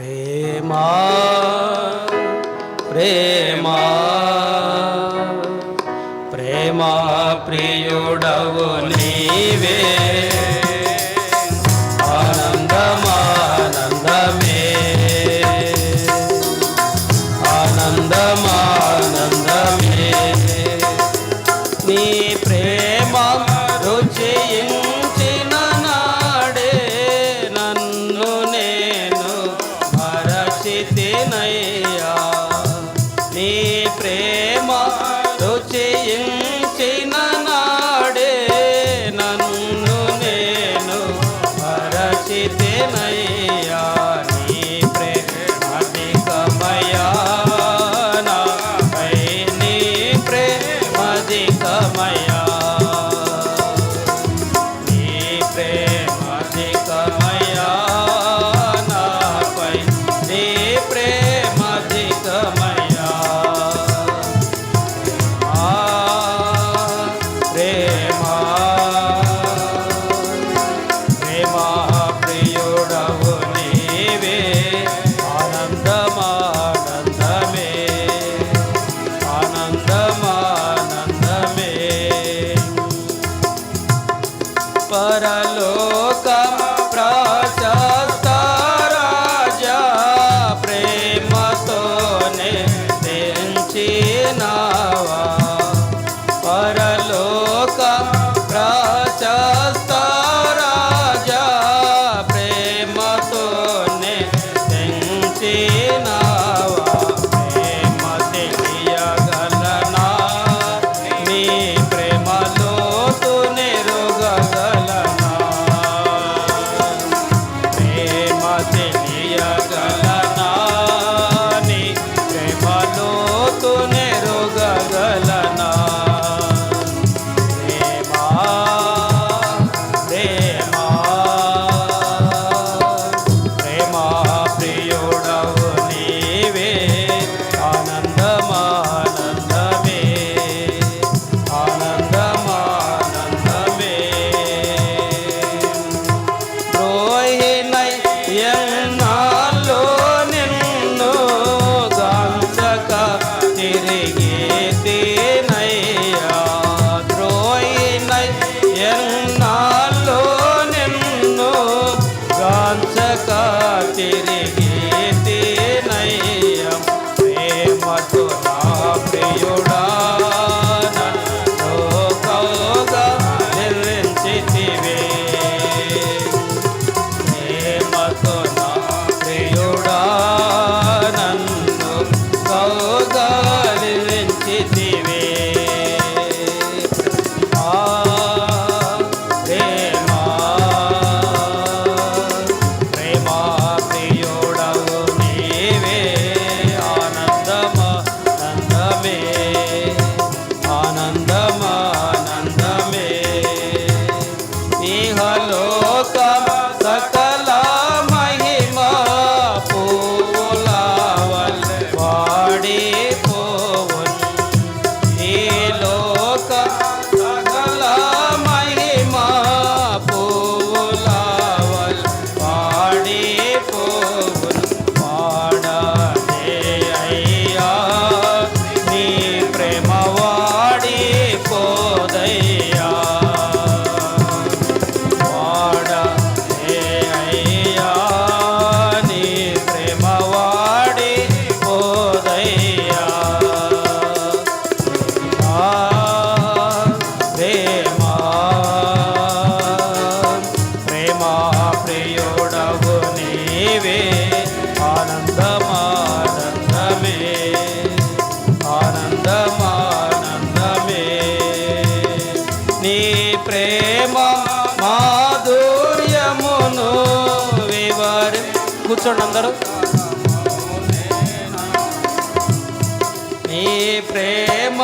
ప్రేమా ప్రేమా ప్రేమా ప్రియుడవు నీవే. Prema, Priyo. ప్రేమ మాధుర్యమును వివరి కూర్చోండి అందరూ. నీ ప్రేమ